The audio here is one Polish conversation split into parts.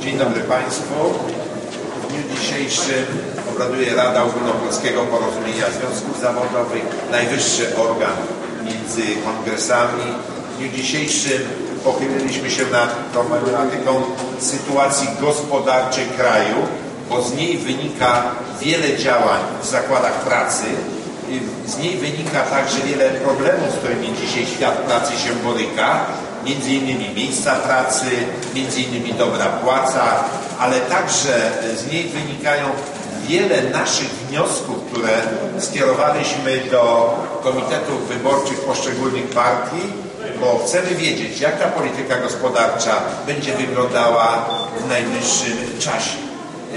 Dzień dobry Państwu. W dniu dzisiejszym obraduje Rada Ogólnopolskiego Porozumienia Związków Zawodowych, najwyższy organ między kongresami. W dniu dzisiejszym pochyliliśmy się nad problematyką sytuacji gospodarczej kraju, bo z niej wynika wiele działań w zakładach pracy, z niej wynika także wiele problemów, z którymi dzisiaj świat pracy się boryka, między innymi miejsca pracy, między innymi dobra płaca, ale także z niej wynikają wiele naszych wniosków, które skierowaliśmy do komitetów wyborczych poszczególnych partii, bo chcemy wiedzieć, jak ta polityka gospodarcza będzie wyglądała w najbliższym czasie.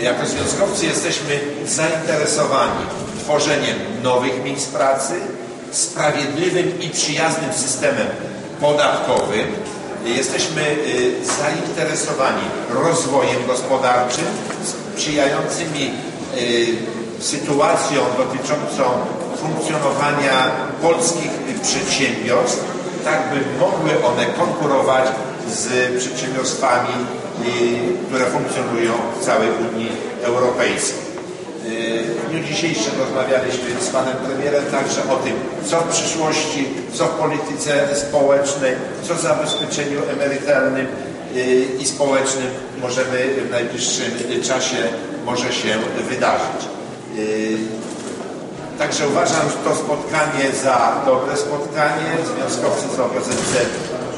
Jako związkowcy jesteśmy zainteresowani tworzeniem nowych miejsc pracy, sprawiedliwym i przyjaznym systemem podatkowym. Jesteśmy y, zainteresowani rozwojem gospodarczym, sprzyjającymi y, sytuacją dotyczącą funkcjonowania polskich przedsiębiorstw, tak by mogły one konkurować z przedsiębiorstwami, y, które funkcjonują w całej Unii Europejskiej. Dniu dzisiejszym rozmawialiśmy z panem premierem także o tym, co w przyszłości, co w polityce społecznej, co w zabezpieczeniu emerytalnym i społecznym możemy w najbliższym czasie może się wydarzyć. Także uważam to spotkanie za dobre spotkanie. Związkowcy z OPZZ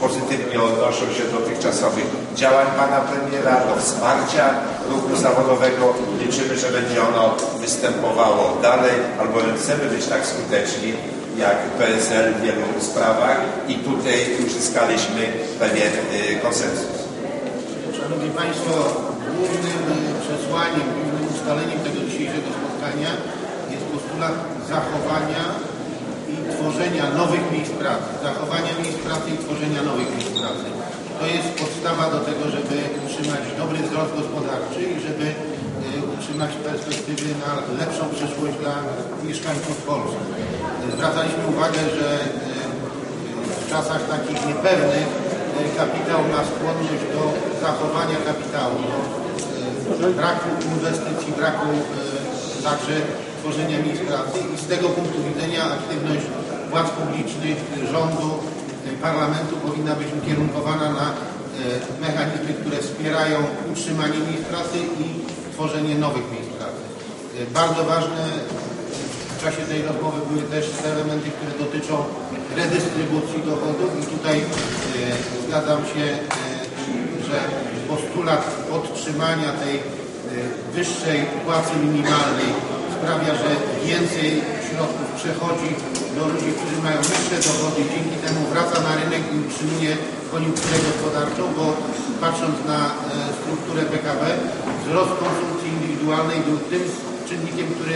pozytywnie odnoszą się do dotychczasowych działań pana premiera, do wsparcia ruchu zawodowego. Liczymy, że będzie ono występowało dalej, albowiem chcemy być tak skuteczni jak PSL w wielu sprawach i tutaj uzyskaliśmy pewien y, konsensus. Szanowni Państwo, głównym przesłaniem, głównym ustaleniem tego dzisiejszego spotkania jest postulat zachowania i tworzenia nowych miejsc pracy. Zachowania miejsc pracy i tworzenia nowych miejsc pracy. To jest podstawa do tego, żeby utrzymać dobry wzrost gospodarczy i żeby y, utrzymać perspektywy na lepszą przyszłość dla mieszkańców Polski. Zwracaliśmy uwagę, że y, w czasach takich niepewnych y, kapitał ma skłonność do zachowania kapitału, do braku inwestycji, braku także tworzenia miejsc pracy i z tego punktu widzenia aktywność władz publicznych, rządu, parlamentu powinna być ukierunkowana na e, mechanizmy, które wspierają utrzymanie miejsc pracy i tworzenie nowych miejsc pracy. E, bardzo ważne w czasie tej rozmowy były też te elementy, które dotyczą redystrybucji dochodów i tutaj e, zgadzam się, że postulat podtrzymania tej wyższej płacy minimalnej sprawia, że więcej środków przechodzi do ludzi, którzy mają wyższe dochody, dzięki temu wraca na rynek i utrzymuje koniunkturę gospodarczą, bo patrząc na e, strukturę PKB, wzrost konsumpcji indywidualnej był tym czynnikiem, który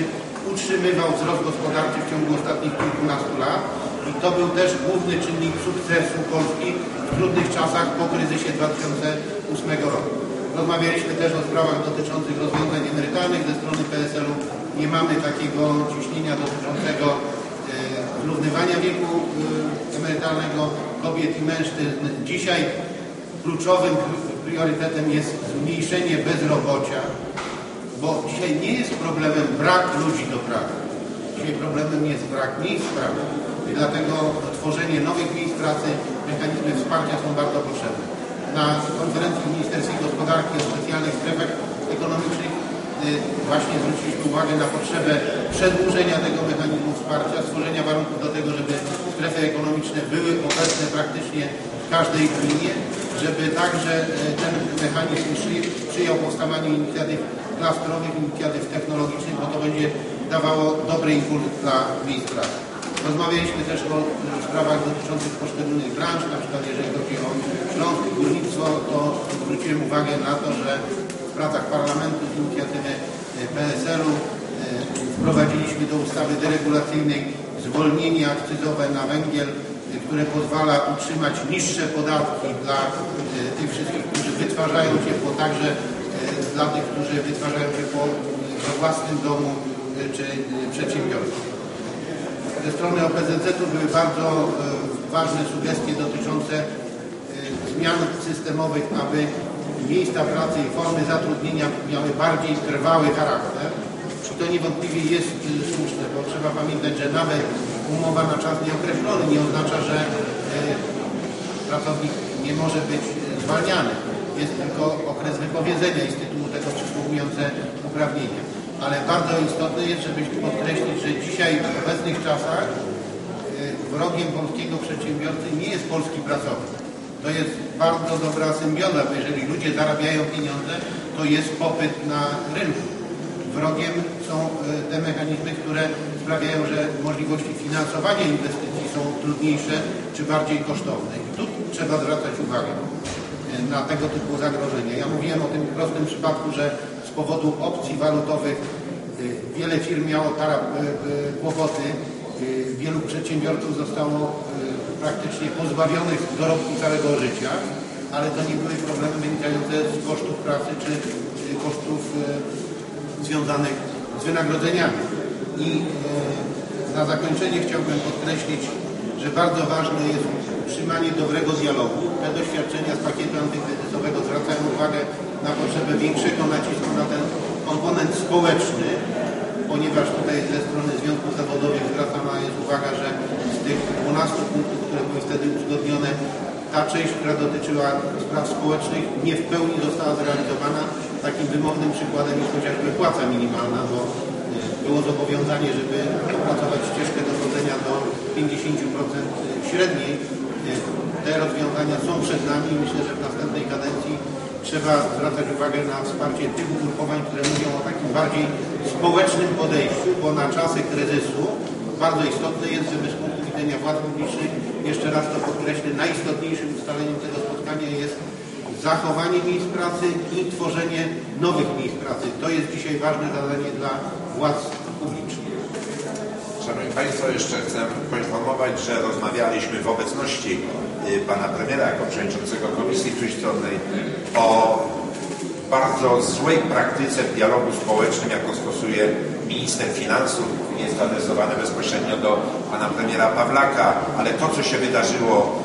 utrzymywał wzrost gospodarczy w ciągu ostatnich kilkunastu lat i to był też główny czynnik sukcesu Polski w trudnych czasach po kryzysie 2008 roku. Rozmawialiśmy też o sprawach dotyczących rozwiązań emerytalnych ze strony PSL-u. Nie mamy takiego ciśnienia dotyczącego e, zrównywania wieku e, emerytalnego kobiet i mężczyzn. Dzisiaj kluczowym priorytetem jest zmniejszenie bezrobocia, bo dzisiaj nie jest problemem brak ludzi do pracy. Dzisiaj problemem jest brak miejsc pracy. I dlatego tworzenie nowych miejsc pracy, mechanizmy wsparcia są bardzo potrzebne na konferencji w Ministerstwie Gospodarki o specjalnych strefach ekonomicznych właśnie zwróciliśmy uwagę na potrzebę przedłużenia tego mechanizmu wsparcia, stworzenia warunków do tego, żeby strefy ekonomiczne były obecne praktycznie w każdej gminie, żeby także y, ten mechanizm przyjął powstawanie inicjatyw klastrowych, inicjatyw technologicznych, bo to będzie dawało dobry impuls dla miejsc pracy. Rozmawialiśmy też o sprawach dotyczących poszczególnych branż, na przykład jeżeli chodzi o Śląsk górnictwo, to zwróciłem uwagę na to, że pracach parlamentu z inicjatywy e, PSL-u e, wprowadziliśmy do ustawy deregulacyjnej zwolnienie akcyzowe na węgiel, e, które pozwala utrzymać niższe podatki dla tych wszystkich, którzy wytwarzają ciepło, także dla tych, którzy wytwarzają ciepło we własnym domu czy przedsiębiorstwie ze strony OPZZ-u były bardzo ważne sugestie dotyczące zmian systemowych, aby miejsca pracy i formy zatrudnienia miały bardziej trwały charakter. I to niewątpliwie jest y, słuszne, bo trzeba pamiętać, że nawet umowa na czas nieokreślony nie oznacza, że y, pracownik nie może być zwalniany. Jest tylko okres wypowiedzenia i z tytułu tego przysługujące uprawnienia. Ale bardzo istotne jest, żeby podkreślić, że dzisiaj w obecnych czasach y, wrogiem polskiego przedsiębiorcy nie jest polski pracownik. To jest bardzo dobra symbioza, bo jeżeli ludzie zarabiają pieniądze, to jest popyt na rynku. Wrogiem są y, te mechanizmy, które sprawiają, że możliwości finansowania inwestycji są trudniejsze czy bardziej kosztowne. I tu trzeba zwracać uwagę y, na tego typu zagrożenia. Ja mówiłem o tym prostym przypadku, że z powodu opcji walutowych y, wiele firm miało tara, kłopoty, wielu przedsiębiorców zostało praktycznie pozbawionych dorobku całego życia, ale to nie były problemy wynikające z kosztów pracy czy kosztów związanych z wynagrodzeniami. I e, na zakończenie chciałbym podkreślić, że bardzo ważne jest utrzymanie dobrego dialogu. Te doświadczenia z pakietu antykryzysowego zwracają uwagę na potrzebę większego nacisku na ten komponent społeczny, ponieważ tutaj ze strony związków zawodowych zwracana jest uwaga, że z tych 12 punktów, które były wtedy uzgodnione, ta część, która dotyczyła spraw społecznych, nie w pełni została zrealizowana. Takim wymownym przykładem jest chociażby płaca minimalna, bo e, było zobowiązanie, żeby opracować ścieżkę dochodzenia do 50% średniej. E, te rozwiązania są przed nami i myślę, że w następnej kadencji trzeba zwracać uwagę na wsparcie tych ugrupowań, które mówią o takim bardziej społecznym podejściu, bo na czasy kryzysu bardzo istotne jest, żeby z punktu widzenia władz publicznych, jeszcze raz to podkreślę, najistotniejszym ustaleniem tego spotkania jest zachowanie miejsc pracy i tworzenie nowych miejsc pracy. To jest dzisiaj ważne zadanie dla władz publicznych. Szanowni Państwo, jeszcze chcę poinformować, że rozmawialiśmy w obecności y, Pana Premiera jako Przewodniczącego Komisji Trójstronnej o bardzo złej praktyce w dialogu społecznym, jaką stosuje minister finansów. Jest adresowane bezpośrednio do Pana Premiera Pawlaka, ale to, co się wydarzyło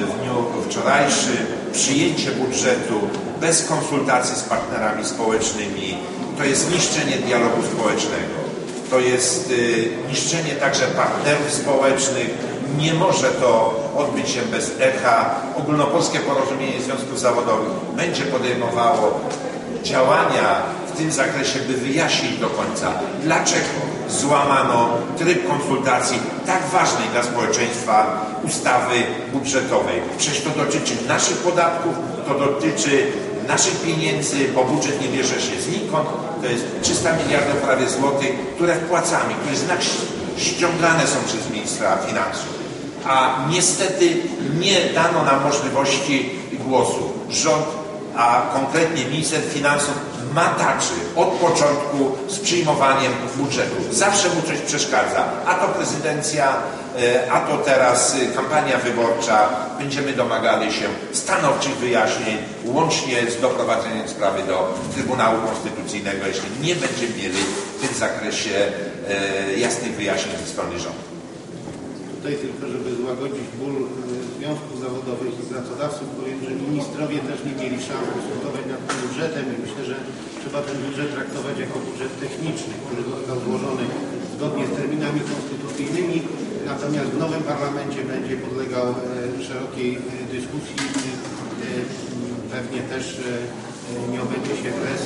y, w dniu wczorajszym, przyjęcie budżetu bez konsultacji z partnerami społecznymi, to jest niszczenie dialogu społecznego. To jest y, niszczenie także partnerów społecznych. Nie może to odbyć się bez echa. Ogólnopolskie Porozumienie Związków Zawodowych będzie podejmowało działania w tym zakresie, by wyjaśnić do końca, dlaczego złamano tryb konsultacji tak ważnej dla społeczeństwa ustawy budżetowej. Przecież to dotyczy naszych podatków, to dotyczy naszych pieniędzy, bo budżet nie bierze się znikąd. To jest 300 miliardów prawie złotych, które wpłacamy, które znak ściągane są przez ministra finansów. A niestety nie dano nam możliwości głosu. Rząd, a konkretnie minister finansów mataczy od początku z przyjmowaniem budżetu. Zawsze mu coś przeszkadza. A to prezydencja, e, a to teraz e, kampania wyborcza. Będziemy domagali się stanowczych wyjaśnień, łącznie z doprowadzeniem sprawy do Trybunału Konstytucyjnego, jeśli nie będziemy mieli w tym zakresie e, jasnych wyjaśnień ze strony rządu. Tutaj tylko, żeby złagodzić ból związków zawodowych i pracodawców, powiem, że ministrowie też nie mieli szans dyskutować nad tym budżetem i myślę, że trzeba ten budżet traktować jako budżet techniczny, który został złożony zgodnie z terminami konstytucyjnymi, natomiast w nowym parlamencie będzie podlegał e, szerokiej e, dyskusji e, pewnie też nie obędzie się bez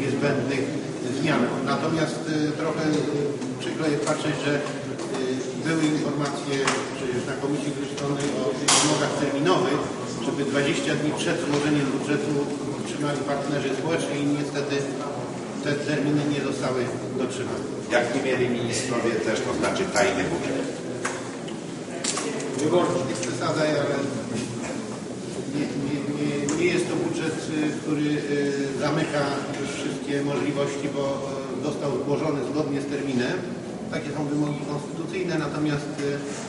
niezbędnych zmian. Natomiast trochę przykro jest patrzeć, że były informacje przecież na Komisji Trójstronnej o wymogach terminowych, żeby 20 dni przed złożeniem budżetu otrzymali partnerzy społeczni i niestety te terminy nie zostały dotrzymane. Jak nie mieli ministrowie też, to znaczy tajny budżet. Wyborczy, nie przesadzaj, ale nie, nie, nie, nie jest to budżet, y, który y, zamyka już wszystkie możliwości, bo y, został złożony zgodnie z terminem. Takie są wymogi konstytucyjne, natomiast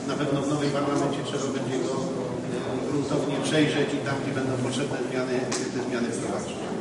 e, na pewno w nowym parlamencie trzeba będzie go e, gruntownie przejrzeć i tam, gdzie będą potrzebne zmiany, te zmiany wprowadzić.